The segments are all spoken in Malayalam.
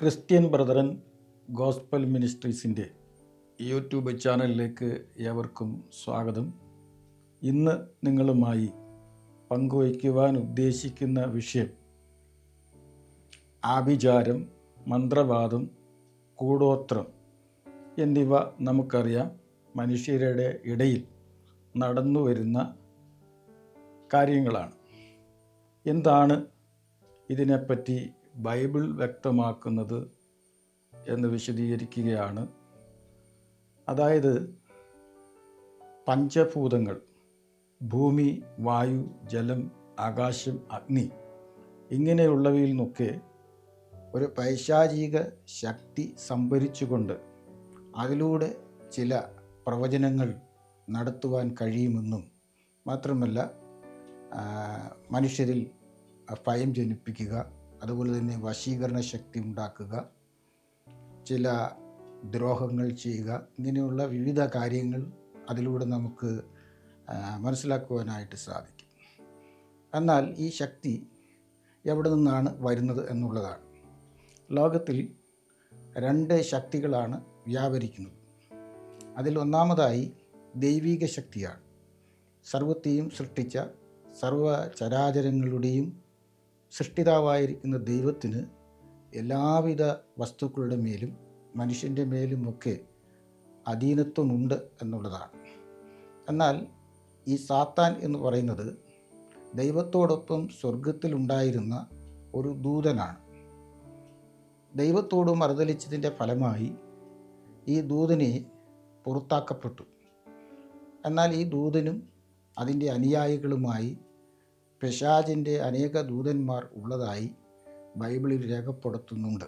ക്രിസ്ത്യൻ ബ്രദറൻ ഗോസ്പൽ മിനിസ്ട്രീസിന്റെ യൂട്യൂബ് ചാനലിലേക്ക് ഏവർക്കും സ്വാഗതം. ഇന്ന് നിങ്ങളുമായി പങ്കുവയ്ക്കുവാൻ ഉദ്ദേശിക്കുന്ന വിഷയം ആഭിചാരം മന്ത്രവാദം കൂടോത്രം എന്നിവ നമുക്കറിയാം. മനുഷ്യരുടെ ഇടയിൽ നടന്നു വരുന്ന കാര്യങ്ങളാണ്. എന്താണ് ഇതിനെപ്പറ്റി ബൈബിൾ വ്യക്തമാക്കുന്നത് എന്ന് വിശദീകരിക്കുകയാണ്. അതായത് പഞ്ചഭൂതങ്ങൾ ഭൂമി വായു ജലം ആകാശം അഗ്നി ഇങ്ങനെയുള്ളവയിൽ നിന്നൊക്കെ ഒരു പൈശാചിക ശക്തി സംഭരിച്ചുകൊണ്ട് അതിലൂടെ ചില പ്രവചനങ്ങൾ നടത്തുവാൻ കഴിയുമെന്നും മാത്രമല്ല മനുഷ്യരിൽ ഭയം ജനിപ്പിക്കുക അതുപോലെ തന്നെ വശീകരണ ശക്തി ഉണ്ടാക്കുക ചില ദ്രോഹങ്ങൾ ചെയ്യുക ഇങ്ങനെയുള്ള വിവിധ കാര്യങ്ങൾ അതിലൂടെ നമുക്ക് മനസ്സിലാക്കുവാനായിട്ട് സാധിക്കും. എന്നാൽ ഈ ശക്തി എവിടെ നിന്നാണ് വരുന്നത് എന്നുള്ളതാണ്. ലോകത്തിൽ രണ്ട് ശക്തികളാണ് വ്യാപരിക്കുന്നത്. അതിൽ ഒന്നാമതായി ദൈവീക ശക്തിയാണ്. സർവത്തെയും സൃഷ്ടിച്ച സർവ ചരാചരങ്ങളുടെയും സൃഷ്ടിതാവായിരിക്കുന്ന ദൈവത്തിന് എല്ലാവിധ വസ്തുക്കളുടെ മേലും മനുഷ്യന്റെ മേലുമൊക്കെ അധീനത്വമുണ്ട് എന്നുള്ളതാണ്. എന്നാൽ ഈ സാത്താൻ എന്ന് പറയുന്നത് ദൈവത്തോടൊപ്പം സ്വർഗത്തിലുണ്ടായിരുന്ന ഒരു ദൂതനാണ്. ദൈവത്തോട് മറുതലിച്ചതിന്റെ ഫലമായി ഈ ദൂതനെ പുറത്താക്കപ്പെട്ടു. എന്നാൽ ഈ ദൂതനും അതിന്റെ അനുയായികളുമായി പിശാചിന്റെ അനേക ദൂതന്മാർ ഉള്ളതായി ബൈബിളിൽ രേഖപ്പെടുത്തുന്നുണ്ട്.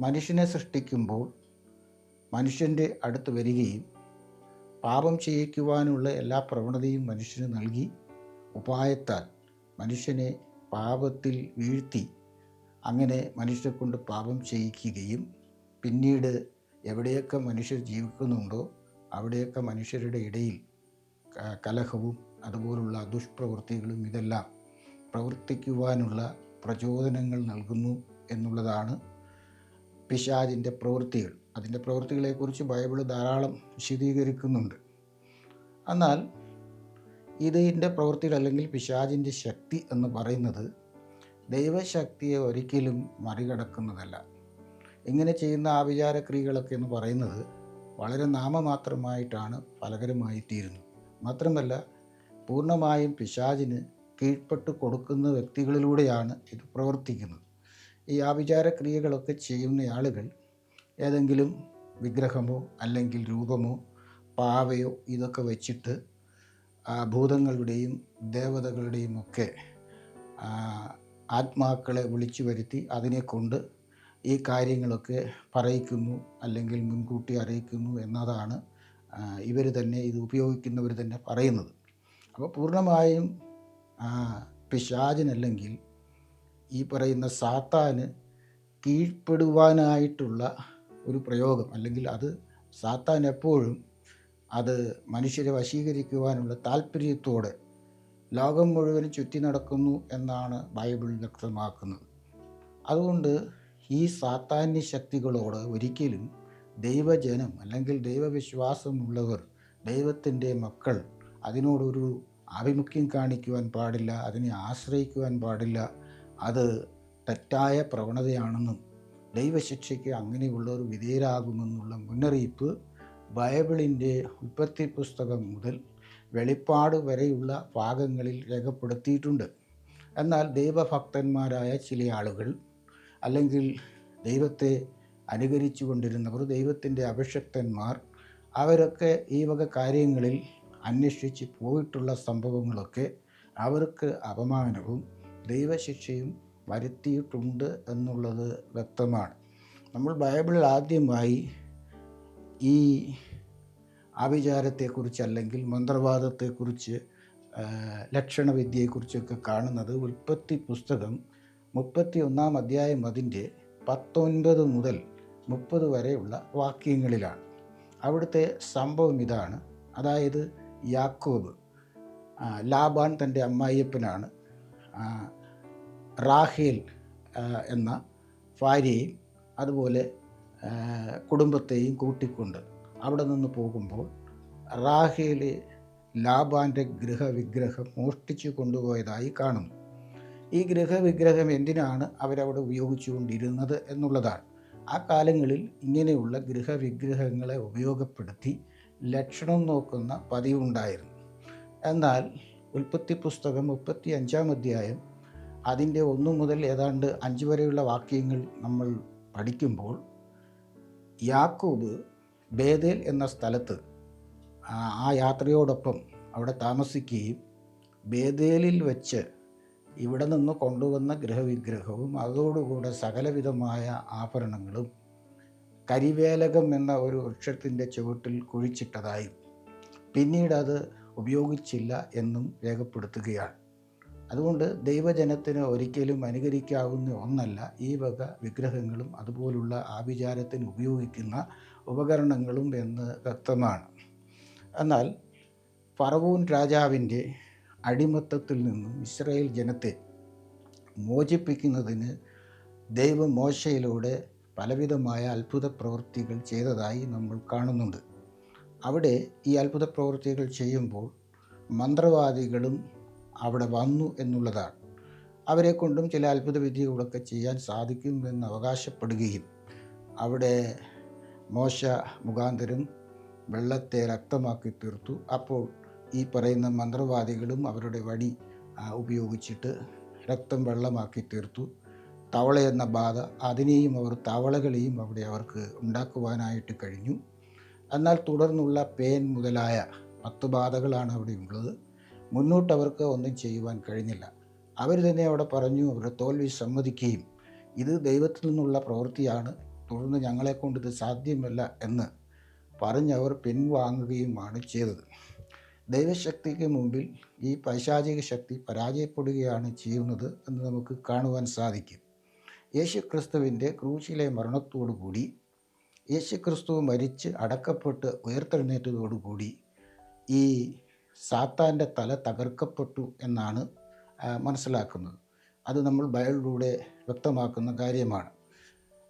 മനുഷ്യനെ സൃഷ്ടിക്കുമ്പോൾ മനുഷ്യന്റെ അടുത്ത് വരികയും പാപം ചെയ്യിക്കുവാനുള്ള എല്ലാ പ്രവണതയും മനുഷ്യന് നൽകി ഉപായത്താൽ മനുഷ്യനെ പാപത്തിൽ വീഴ്ത്തി അങ്ങനെ മനുഷ്യരെ കൊണ്ട് പാപം ചെയ്യിക്കുകയും പിന്നീട് എവിടെയൊക്കെ മനുഷ്യർ ജീവിക്കുന്നുണ്ടോ അവിടെയൊക്കെ മനുഷ്യരുടെ ഇടയിൽ കലഹവും അതുപോലുള്ള ദുഷ്പ്രവൃത്തികളും ഇതെല്ലാം പ്രവർത്തിക്കുവാനുള്ള പ്രചോദനങ്ങൾ നൽകുന്നു എന്നുള്ളതാണ് പിശാജിന്റെ പ്രവൃത്തികൾ. അതിന്റെ പ്രവൃത്തികളെക്കുറിച്ച് ബൈബിൾ ധാരാളം വിശദീകരിക്കുന്നുണ്ട്. എന്നാൽ ഇതിന്റെ പ്രവൃത്തികൾ അല്ലെങ്കിൽ പിശാജിന്റെ ശക്തി എന്ന് പറയുന്നത് ദൈവശക്തിയെ ഒരിക്കലും മറികടക്കുന്നതല്ല. ഇങ്ങനെ ചെയ്യുന്ന ആഭിചാരക്രിയകളൊക്കെ എന്ന് പറയുന്നത് വളരെ നാമമാത്രമായിട്ടാണ് ഫലകരമായി തീരുന്നത് മാത്രമല്ല പൂർണമായും പിശാചിന് കീഴ്പ്പെട്ട് കൊടുക്കുന്ന വ്യക്തികളിലൂടെയാണ് ഇത് പ്രവർത്തിക്കുന്നത്. ഈ ആഭിചാരക്രിയകളൊക്കെ ചെയ്യുന്ന ആളുകൾ ഏതെങ്കിലും വിഗ്രഹമോ അല്ലെങ്കിൽ രൂപമോ പാവയോ ഇതൊക്കെ വെച്ചിട്ട് ഭൂതങ്ങളുടെയും ദേവതകളുടെയും ഒക്കെ ആത്മാക്കളെ വിളിച്ചു വരുത്തി അതിനെക്കൊണ്ട് ഈ കാര്യങ്ങളൊക്കെ പറയിക്കുന്നു അല്ലെങ്കിൽ മുൻകൂട്ടി അറിയിക്കുന്നു എന്നതാണ് ഇവർ തന്നെ ഇത് ഉപയോഗിക്കുന്നവർ തന്നെ പറയുന്നത്. അപ്പോൾ പൂർണമായും പിശാചിനല്ലെങ്കിൽ ഈ പറയുന്ന സാത്താന് കീഴ്പ്പെടുവാനായിട്ടുള്ള ഒരു പ്രയോഗം അല്ലെങ്കിൽ അത് സാത്താൻ എപ്പോഴും അത് മനുഷ്യരെ വശീകരിക്കുവാനുള്ള താല്പര്യത്തോടെ ലോകം മുഴുവൻ ചുറ്റി നടക്കുന്നു എന്നാണ് ബൈബിൾ വ്യക്തമാക്കുന്നത്. അതുകൊണ്ട് ഈ സാത്താന്യ ശക്തികളോട് ഒരിക്കലും ദൈവജനം അല്ലെങ്കിൽ ദൈവവിശ്വാസമുള്ളവർ ദൈവത്തിന്റെ മക്കൾ അതിനോടൊരു ആഭിമുഖ്യം കാണിക്കുവാൻ പാടില്ല അതിനെ ആശ്രയിക്കുവാൻ പാടില്ല. അത് തെറ്റായ പ്രവണതയാണെന്നും ദൈവശിക്ഷയ്ക്ക് അങ്ങനെയുള്ളവർ വിധേയരാകുമെന്നുള്ള മുന്നറിയിപ്പ് ബൈബിളിന്റെ ഉൽപ്പത്തി പുസ്തകം മുതൽ വെളിപ്പാട് വരെയുള്ള ഭാഗങ്ങളിൽ രേഖപ്പെടുത്തിയിട്ടുണ്ട്. എന്നാൽ ദൈവഭക്തന്മാരായ ചില ആളുകൾ അല്ലെങ്കിൽ ദൈവത്തെ അനുകരിച്ചു കൊണ്ടിരുന്നവർ ദൈവത്തിന്റെ അഭിഷക്തന്മാർ അവരൊക്കെ ഈ വക കാര്യങ്ങളിൽ അന്വേഷിച്ച് പോയിട്ടുള്ള സംഭവങ്ങളൊക്കെ അവർക്ക് അപമാനവും ദൈവശിക്ഷയും വരുത്തിയിട്ടുണ്ട് എന്നുള്ളത് വ്യക്തമാണ്. നമ്മൾ ബൈബിളിൽ ആദ്യമായി ഈ ആഭിചാരത്തെക്കുറിച്ച് അല്ലെങ്കിൽ മന്ത്രവാദത്തെക്കുറിച്ച് ലക്ഷണവിദ്യയെക്കുറിച്ചൊക്കെ കാണുന്നത് ഉൽപ്പത്തി പുസ്തകം മുപ്പത്തി ഒന്നാം അധ്യായം അതിന്റെ പത്തൊൻപത് മുതൽ മുപ്പത് വരെയുള്ള വാക്യങ്ങളിലാണ്. അവിടുത്തെ സംഭവം ഇതാണ്. അതായത് യാക്കോബ് ലാബാൻ തന്റെ അമ്മായിയപ്പനാണ്. റാഹേൽ എന്ന ഭാര്യയും അതുപോലെ കുടുംബത്തെയും കൂട്ടിക്കൊണ്ട് അവിടെ നിന്ന് പോകുമ്പോൾ റാഹേൽ ലാബാന്റെ ഗൃഹവിഗ്രഹം മോഷ്ടിച്ചു കൊണ്ടുപോയതായി കാണുന്നു. ഈ ഗൃഹവിഗ്രഹം എന്തിനാണ് അവരവിടെ ഉപയോഗിച്ചുകൊണ്ടിരുന്നത് എന്നുള്ളതാണ്. ആ കാലങ്ങളിൽ ഇങ്ങനെയുള്ള ഗൃഹവിഗ്രഹങ്ങളെ ഉപയോഗപ്പെടുത്തി ലക്ഷണം നോക്കുന്ന പതിവുണ്ടായിരുന്നു. എന്നാൽ ഉൽപ്പത്തി പുസ്തകം മുപ്പത്തി അഞ്ചാം അധ്യായം അതിന്റെ ഒന്നു മുതൽ ഏതാണ്ട് അഞ്ച് വരെയുള്ള വാക്യങ്ങൾ നമ്മൾ പഠിക്കുമ്പോൾ യാക്കൂബ് ബേദേൽ എന്ന സ്ഥലത്ത് ആ- യാത്രയോടൊപ്പം അവിടെ താമസിക്കുകയും ബേദേലിൽ വെച്ച് ഇവിടെ നിന്ന് കൊണ്ടുവന്ന ഗൃഹവിഗ്രഹവും അതോടുകൂടെ സകലവിധമായ ആഭരണങ്ങളും കരിവേലകം എന്ന ഒരു വൃക്ഷത്തിന്റെ ചുവട്ടിൽ കുഴിച്ചിട്ടതായും. പിന്നീട് അത് ഉപയോഗിച്ചില്ല എന്നും രേഖപ്പെടുത്തുകയാണ്. അതുകൊണ്ട് ദൈവജനത്തിന് ഒരിക്കലും അനുകരിക്കാവുന്ന ഒന്നല്ല ഈ വക വിഗ്രഹങ്ങളും അതുപോലുള്ള ആഭിചാരത്തിന് ഉപയോഗിക്കുന്ന ഉപകരണങ്ങളും എന്ന് വ്യക്തമാണ്. എന്നാൽ ഫറവൂൻ രാജാവിന്റെ അടിമത്തത്തിൽ നിന്നും ഇസ്രായേൽ ജനത്തെ മോചിപ്പിക്കുന്നതിന് ദൈവം മോശയിലൂടെ പലവിധമായ അത്ഭുത പ്രവൃത്തികൾ ചെയ്തതായി നമ്മൾ കാണുന്നുണ്ട്. അവിടെ ഈ അത്ഭുത പ്രവൃത്തികൾ ചെയ്യുമ്പോൾ മന്ത്രവാദികളും അവിടെ വന്നു എന്നുള്ളതാണ്. അവരെ കൊണ്ടും ചില അത്ഭുത വിദ്യകളൊക്കെ ചെയ്യാൻ സാധിക്കുമെന്ന് അവകാശപ്പെടുകയും അവിടെ മോശ മുഖാന്തരം വെള്ളത്തെ രക്തമാക്കി തീർത്തു. അപ്പോൾ ഈ പറയുന്ന മന്ത്രവാദികളും അവരുടെ വടി ഉപയോഗിച്ചിട്ട് രക്തം വെള്ളമാക്കി തീർത്തു. തവള എന്ന ബാധ അതിനെയും അവർ തവളകളെയും അവിടെ അവർക്ക് ഉണ്ടാക്കുവാനായിട്ട് കഴിഞ്ഞു. എന്നാൽ തുടർന്നുള്ള പേൻ മുതലായ പത്ത് ബാധകളാണ് അവിടെ ഉള്ളത്. മുന്നോട്ട് അവർക്ക് ഒന്നും ചെയ്യുവാൻ കഴിഞ്ഞില്ല. അവർ തന്നെ അവിടെ പറഞ്ഞു അവരുടെ തോൽവി സമ്മതിക്കുകയും ഇത് ദൈവത്തിൽ നിന്നുള്ള പ്രവൃത്തിയാണ്. തുടർന്ന് ഞങ്ങളെക്കൊണ്ട് ഇത് സാധ്യമല്ല എന്ന് പറഞ്ഞ് അവർ പിൻവാങ്ങുകയുമാണ് ചെയ്തത്. ദൈവശക്തിക്ക് മുമ്പിൽ ഈ പൈശാചിക ശക്തി പരാജയപ്പെടുകയാണ് ചെയ്യുന്നത് എന്ന് നമുക്ക് കാണുവാൻ സാധിക്കും. യേശു ക്രിസ്തുവിന്റെ ക്രൂശിലെ മരണത്തോടുകൂടി യേശുക്രിസ്തു മരിച്ച് അടക്കപ്പെട്ട് ഉയർത്തെഴുന്നേറ്റതോടുകൂടി ഈ സാത്താന്റെ തല തകർക്കപ്പെട്ടു എന്നാണ് മനസ്സിലാക്കുന്നത്. അത് നമ്മൾ ബൈബിളിലൂടെ വ്യക്തമാക്കുന്ന കാര്യമാണ്.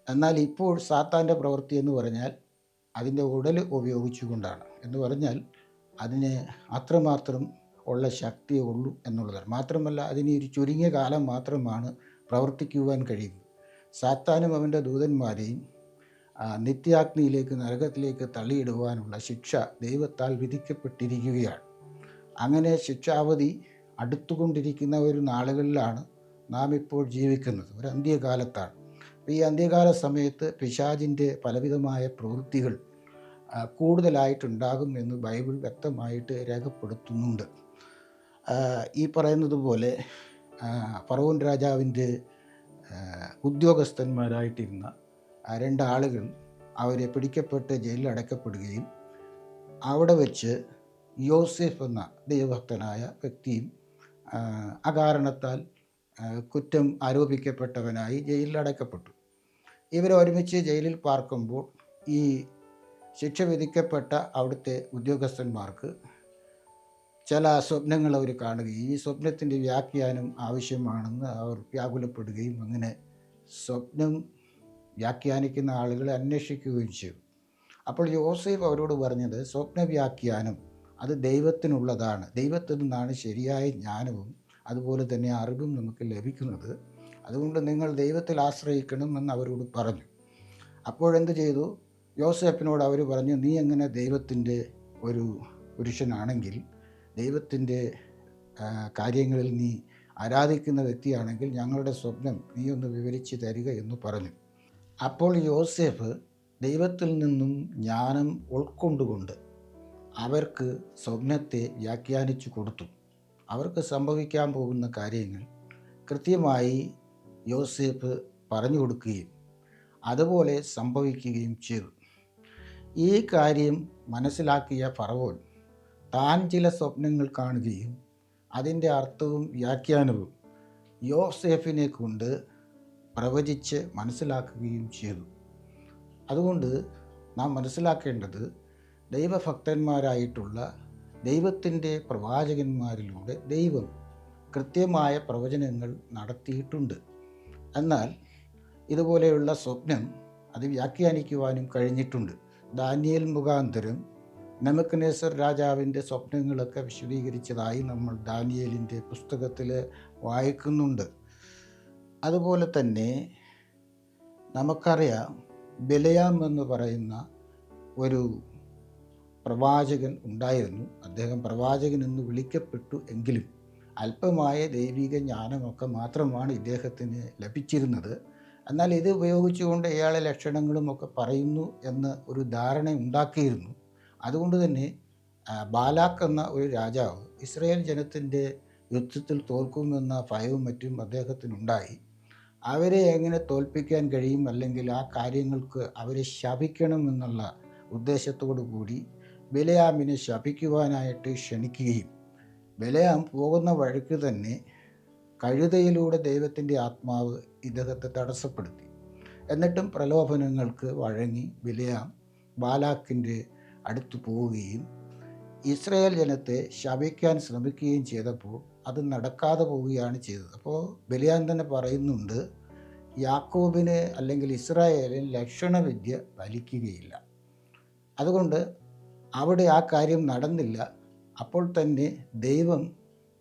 എന്നാൽ ഇപ്പോൾ സാത്താന്റെ പ്രവൃത്തി എന്ന് പറഞ്ഞാൽ അതിന്റെ ഉടൽ ഉപയോഗിച്ചുകൊണ്ടാണ്. എന്ന് പറഞ്ഞാൽ അതിന് അത്രമാത്രം ഉള്ള ശക്തിയേ ഉള്ളൂ എന്നുള്ളതാണ്. മാത്രമല്ല അതിന് ഒരു ചുരുങ്ങിയ കാലം മാത്രമാണ് പ്രവർത്തിക്കുവാൻ കഴിയുന്നത്. സാത്താനും അവന്റെ ദൂതന്മാരെയും നിത്യാഗ്നിയിലേക്ക് നരകത്തിലേക്ക് തള്ളിയിടുവാനുള്ള ശിക്ഷ ദൈവത്താൽ വിധിക്കപ്പെട്ടിരിക്കുകയാണ്. അങ്ങനെ ശിക്ഷാവധി അടുത്തുകൊണ്ടിരിക്കുന്ന ഒരു നാളുകളിലാണ് നാം ഇപ്പോൾ ജീവിക്കുന്നത്. ഒരു അന്ത്യകാലത്താണ്. ഈ അന്ത്യകാല സമയത്ത് പിശാജിന്റെ പലവിധമായ പ്രവൃത്തികൾ കൂടുതലായിട്ടുണ്ടാകും എന്ന് ബൈബിൾ വ്യക്തമായിട്ട് രേഖപ്പെടുത്തുന്നുണ്ട്. ഈ പറയുന്നത് പോലെ പറവൻ രാജാവിന്റെ ഉദ്യോഗസ്ഥന്മാരായിട്ടിരുന്ന രണ്ടാളുകൾ അവരെ പിടിക്കപ്പെട്ട് ജയിലിൽ അടയ്ക്കപ്പെടുകയും അവിടെ വെച്ച് യോസെഫ് എന്ന ദൈവഭക്തനായ വ്യക്തിയും അകാരണത്താൽ കുറ്റം ആരോപിക്കപ്പെട്ടവനായി ജയിലിൽ അടയ്ക്കപ്പെട്ടു. ഇവരൊരുമിച്ച് ജയിലിൽ പാർക്കുമ്പോൾ ഈ ശിക്ഷ വിധിക്കപ്പെട്ട അവിടുത്തെ ഉദ്യോഗസ്ഥന്മാർക്ക് ചില സ്വപ്നങ്ങൾ അവർ കാണുകയും ഈ സ്വപ്നത്തിന്റെ വ്യാഖ്യാനം ആവശ്യമാണെന്ന് അവർ വ്യാകുലപ്പെടുകയും അങ്ങനെ സ്വപ്നം വ്യാഖ്യാനിക്കുന്ന ആളുകളെ അന്വേഷിക്കുകയും ചെയ്യും അപ്പോൾ യോസേഫ് അവരോട് പറഞ്ഞത് സ്വപ്ന വ്യാഖ്യാനം അത് ദൈവത്തിനുള്ളതാണ്. ദൈവത്തിൽ നിന്നാണ് ശരിയായ ജ്ഞാനവും അതുപോലെ തന്നെ അറിവും നമുക്ക് ലഭിക്കുന്നത്. അതുകൊണ്ട് നിങ്ങൾ ദൈവത്തിൽ ആശ്രയിക്കണം എന്ന് അവരോട് പറഞ്ഞു. അപ്പോഴെന്ത് ചെയ്തു? യോസേഫിനോട് അവർ പറഞ്ഞു നീ എങ്ങനെ ദൈവത്തിന്റെ ഒരു പുരുഷനാണെങ്കിൽ ദൈവത്തിന്റെ കാര്യങ്ങളിൽ നീ ആരാധിക്കുന്ന വ്യക്തിയാണെങ്കിൽ ഞങ്ങളുടെ സ്വപ്നം നീ ഒന്ന് വിവരിച്ച് തരിക എന്ന് പറഞ്ഞു. അപ്പോൾ യോസെഫ് ദൈവത്തിൽ നിന്നും ജ്ഞാനം ഉൾക്കൊണ്ടുകൊണ്ട് അവർക്ക് സ്വപ്നത്തെ വ്യാഖ്യാനിച്ചു കൊടുത്തു. അവർക്ക് സംഭവിക്കാൻ പോകുന്ന കാര്യങ്ങൾ കൃത്യമായി യോസേഫ് പറഞ്ഞു കൊടുക്കുകയും അതുപോലെ സംഭവിക്കുകയും ചെയ്തു. ഈ കാര്യം മനസ്സിലാക്കിയ ഫറവോൻ താൻ ചില സ്വപ്നങ്ങൾ കാണുകയും അതിന്റെ അർത്ഥവും വ്യാഖ്യാനവും യോസേഫിനെ കൊണ്ട് പ്രവചിച്ച് മനസ്സിലാക്കുകയും ചെയ്തു. അതുകൊണ്ട് നാം മനസ്സിലാക്കേണ്ടത് ദൈവഭക്തന്മാരായിട്ടുള്ള ദൈവത്തിന്റെ പ്രവാചകന്മാരിലൂടെ ദൈവം കൃത്യമായ പ്രവചനങ്ങൾ നടത്തിയിട്ടുണ്ട്. എന്നാൽ ഇതുപോലെയുള്ള സ്വപ്നം അത് വ്യാഖ്യാനിക്കുവാനും കഴിഞ്ഞിട്ടുണ്ട്. ദാനിയൽ മുഖാന്തരം നെമക്കനേസർ രാജാവിന്റെ സ്വപ്നങ്ങളൊക്കെ വിശദീകരിച്ചതായി നമ്മൾ ദാനിയേലിന്റെ പുസ്തകത്തിൽ വായിക്കുന്നുണ്ട്. അതുപോലെ തന്നെ നമുക്കറിയാം ബലയാം എന്ന് പറയുന്ന ഒരു പ്രവാചകൻ ഉണ്ടായിരുന്നു. അദ്ദേഹം പ്രവാചകൻ എന്ന് വിളിക്കപ്പെട്ടു എങ്കിലും അല്പമായ ദൈവിക ജ്ഞാനമൊക്കെ മാത്രമാണ് ഇദ്ദേഹത്തിന് ലഭിച്ചിരുന്നത്. എന്നാൽ ഇത് ഉപയോഗിച്ചുകൊണ്ട് ഇയാളെ ലക്ഷണങ്ങളും ഒക്കെ പറയുന്നു എന്ന് ഒരു ധാരണ ഉണ്ടാക്കിയിരുന്നു അതുകൊണ്ട് തന്നെ ബാലാക്ക് എന്ന ഒരു രാജാവ് ഇസ്രയേൽ ജനത്തിന്റെ യുദ്ധത്തിൽ തോൽക്കുമെന്ന ഭയവും മറ്റും അദ്ദേഹത്തിനുണ്ടായി. അവരെ എങ്ങനെ തോൽപ്പിക്കാൻ കഴിയും അല്ലെങ്കിൽ ആ കാര്യങ്ങൾക്ക് അവരെ ശപിക്കണം എന്നുള്ള ഉദ്ദേശത്തോടു കൂടി ബലയാമിനെ ശപിക്കുവാനായിട്ട് ക്ഷണിക്കുകയും ബലയാം പോകുന്ന വഴിക്ക് തന്നെ കഴുതയിലൂടെ ദൈവത്തിന്റെ ആത്മാവ് ഇദ്ദേഹത്തെ തടസ്സപ്പെടുത്തി. എന്നിട്ടും പ്രലോഭനങ്ങൾക്ക് വഴങ്ങി ബിലയാം ബാലാക്കിന്റെ അടുത്ത് പോവുകയും ഇസ്രയേൽ ജനത്തെ ശപിക്കാൻ ശ്രമിക്കുകയും ചെയ്തപ്പോൾ അത് നടക്കാതെ പോവുകയാണ് ചെയ്തത്. അപ്പോൾ ബലിയാൻ തന്നെ പറയുന്നുണ്ട് യാക്കോബിന് അല്ലെങ്കിൽ ഇസ്രായേലിന് ലക്ഷണവിദ്യ ഫലിക്കുകയില്ല അതുകൊണ്ട് അവിടെ ആ കാര്യം നടന്നില്ല. അപ്പോൾ തന്നെ ദൈവം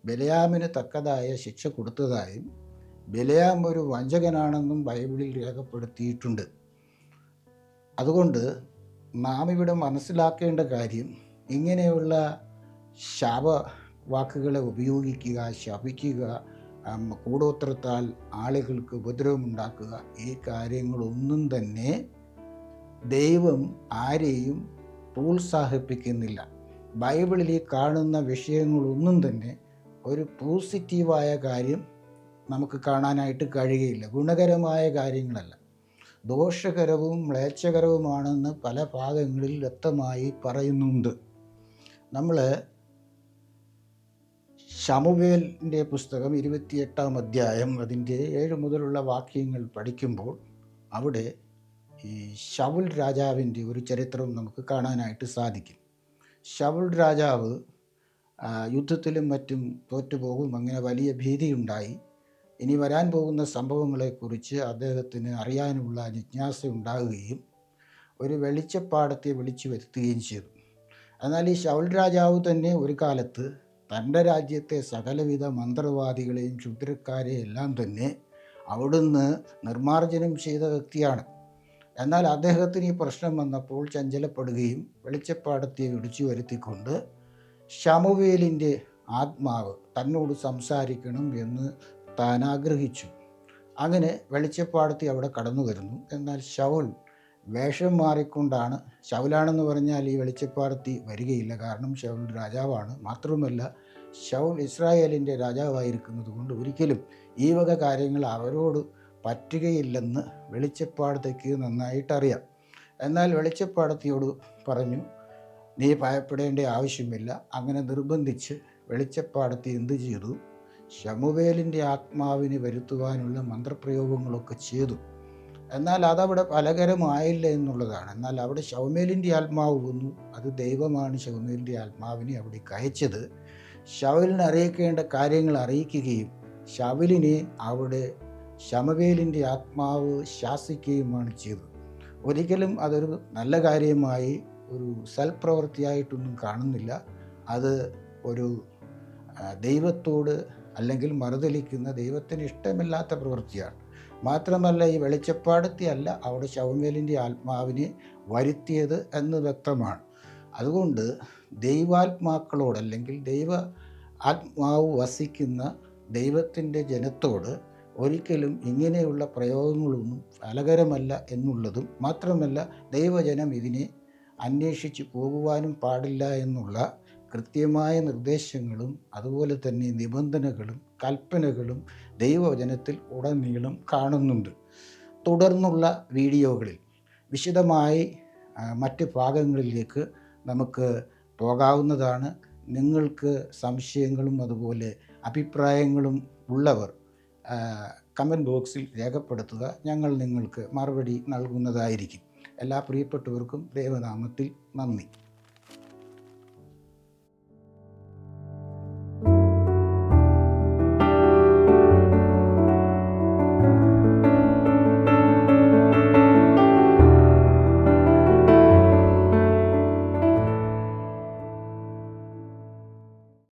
ബലയാമിന് തക്കതായ ശിക്ഷ കൊടുത്തതായും ബലയാം ഒരു വഞ്ചകനാണെന്നും ബൈബിളിൽ രേഖപ്പെടുത്തിയിട്ടുണ്ട്. അതുകൊണ്ട് നാം ഇവിടെ മനസ്സിലാക്കേണ്ട കാര്യം ഇങ്ങനെയുള്ള ശാപ വാക്കുകളെ ഉപയോഗിക്കുക ശപിക്കുക കൂടോത്രത്താൽ ആളുകൾക്ക് ഉപദ്രവമുണ്ടാക്കുക ഈ കാര്യങ്ങളൊന്നും തന്നെ ദൈവം ആരെയും പ്രോത്സാഹിപ്പിക്കുന്നില്ല. ബൈബിളിൽ കാണുന്ന വിഷയങ്ങളൊന്നും തന്നെ ഒരു പോസിറ്റീവായ കാര്യം നമുക്ക് കാണാനായിട്ട് കഴിയുകയില്ല. ഗുണകരമായ കാര്യങ്ങളല്ല. ദോഷകരവും മ്ലേച്ഛകരവുമാണെന്ന് പല ഭാഗങ്ങളിൽ വ്യക്തമായി പറയുന്നുണ്ട്. നമ്മൾ ഷമുവേലിന്റെ പുസ്തകം ഇരുപത്തിയെട്ടാം അധ്യായം അതിന്റെ ഏഴ് മുതലുള്ള വാക്യങ്ങൾ പഠിക്കുമ്പോൾ അവിടെ ഈ ഷവുൽ രാജാവിന്റെ ഒരു ചരിത്രം നമുക്ക് കാണാനായിട്ട് സാധിക്കും. ഷവുൽ രാജാവ് യുദ്ധത്തിലും മറ്റും തോറ്റുപോകും അങ്ങനെ വലിയ ഭീതിയുണ്ടായി. ഇനി വരാൻ പോകുന്ന സംഭവങ്ങളെക്കുറിച്ച് അദ്ദേഹത്തിന് അറിയാനുള്ള ജിജ്ഞാസ ഉണ്ടാകുകയും ഒരു വെളിച്ചപ്പാടത്തെ വിളിച്ചു വരുത്തുകയും ചെയ്തു. എന്നാൽ ഈ ശൗൽ രാജാവ് തന്നെ ഒരു കാലത്ത് തന്റെ രാജ്യത്തെ സകലവിധ മന്ത്രവാദികളെയും ക്ഷുദ്രക്കാരെയും എല്ലാം തന്നെ അവിടുന്ന് നിർമ്മാർജനം ചെയ്ത വ്യക്തിയാണ്. എന്നാൽ അദ്ദേഹത്തിന് ഈ പ്രശ്നം വന്നപ്പോൾ ചഞ്ചലപ്പെടുകയും വെളിച്ചപ്പാടത്തെ വിളിച്ചു വരുത്തിക്കൊണ്ട് ശമുവേലിന്റെ ആത്മാവ് തന്നോട് സംസാരിക്കണം എന്ന് താൻ ആഗ്രഹിച്ചു അങ്ങനെ വെളിച്ചപ്പാടത്തി അവിടെ കടന്നു വരുന്നു. എന്നാൽ ശൗൽ വേഷം മാറിക്കൊണ്ടാണ് ശൗലാണെന്ന് പറഞ്ഞാൽ ഈ വെളിച്ചപ്പാടത്തി വരികയില്ല. കാരണം ശൗൽ രാജാവാണ്. മാത്രവുമല്ല ശൗൽ ഇസ്രായേലിന്റെ രാജാവായിരിക്കുന്നത് കൊണ്ട് ഒരിക്കലും ഈ വക കാര്യങ്ങൾ അവരോട് പറ്റുകയില്ലെന്ന് വെളിച്ചപ്പാടത്തേക്ക് നന്നായിട്ടറിയാം. എന്നാൽ വെളിച്ചപ്പാടത്തിയോട് പറഞ്ഞു നീ ഭയപ്പെടേണ്ട ആവശ്യമില്ല. അങ്ങനെ നിർബന്ധിച്ച് വെളിച്ചപ്പാടത്തി എന്ത് ചെയ്തു? ശമുവേലിന്റെ ആത്മാവിനെ വരുത്തുവാനുള്ള മന്ത്രപ്രയോഗങ്ങളൊക്കെ ചെയ്തു. എന്നാൽ അതവിടെ ഫലകരമായില്ല എന്നുള്ളതാണ്. എന്നാൽ അവിടെ ശവമേലിന്റെ ആത്മാവ് വന്നു. അത് ദൈവമാണ് ശവമേലിന്റെ ആത്മാവിനെ അവിടെ അയച്ചത് ശവലിനെ അറിയിക്കേണ്ട കാര്യങ്ങൾ അറിയിക്കുകയും ശവലിനെ അവിടെ ശമവേലിന്റെ ആത്മാവ് ശാസിക്കുകയുമാണ് ചെയ്തത്. ഒരിക്കലും അതൊരു നല്ല കാര്യമായി ഒരു സൽപ്രവൃത്തിയായിട്ടൊന്നും കാണുന്നില്ല. അത് ഒരു ദൈവത്തോട് അല്ലെങ്കിൽ മറുതലിക്കുന്ന ദൈവത്തിന് ഇഷ്ടമില്ലാത്ത പ്രവൃത്തിയാണ്. മാത്രമല്ല ഈ വെളിച്ചപ്പാടത്തിയല്ല അവിടെ ശവമേലിന്റെ ആത്മാവിനെ വരുത്തിയത് എന്ന് വ്യക്തമാണ്. അതുകൊണ്ട് ദൈവാത്മാക്കളോട് അല്ലെങ്കിൽ ദൈവ ആത്മാവ് വസിക്കുന്ന ദൈവത്തിന്റെ ജനത്തോട് ഒരിക്കലും ഇങ്ങനെയുള്ള പ്രയോഗങ്ങളൊന്നും ഫലകരമല്ല എന്നുള്ളതും മാത്രമല്ല ദൈവജനം ഇതിനെ അന്വേഷിച്ച് പോകുവാനും പാടില്ല എന്നുള്ള കൃത്യമായ നിർദ്ദേശങ്ങളും അതുപോലെ തന്നെ നിബന്ധനകളും കൽപ്പനകളും ദൈവവചനത്തിൽ ഉടനീളം കാണുന്നുണ്ട്. തുടർന്നുള്ള വീഡിയോകളിൽ വിശദമായി മറ്റ് ഭാഗങ്ങളിലേക്ക് നമുക്ക് പോകാവുന്നതാണ്. നിങ്ങൾക്ക് സംശയങ്ങളും അതുപോലെ അഭിപ്രായങ്ങളും ഉള്ളവർ കമന്റ് ബോക്സിൽ രേഖപ്പെടുത്തുക. ഞങ്ങൾ നിങ്ങൾക്ക് മറുപടി നൽകുന്നതായിരിക്കും. എല്ലാ പ്രിയപ്പെട്ടവർക്കും ദൈവനാമത്തിൽ നന്ദി.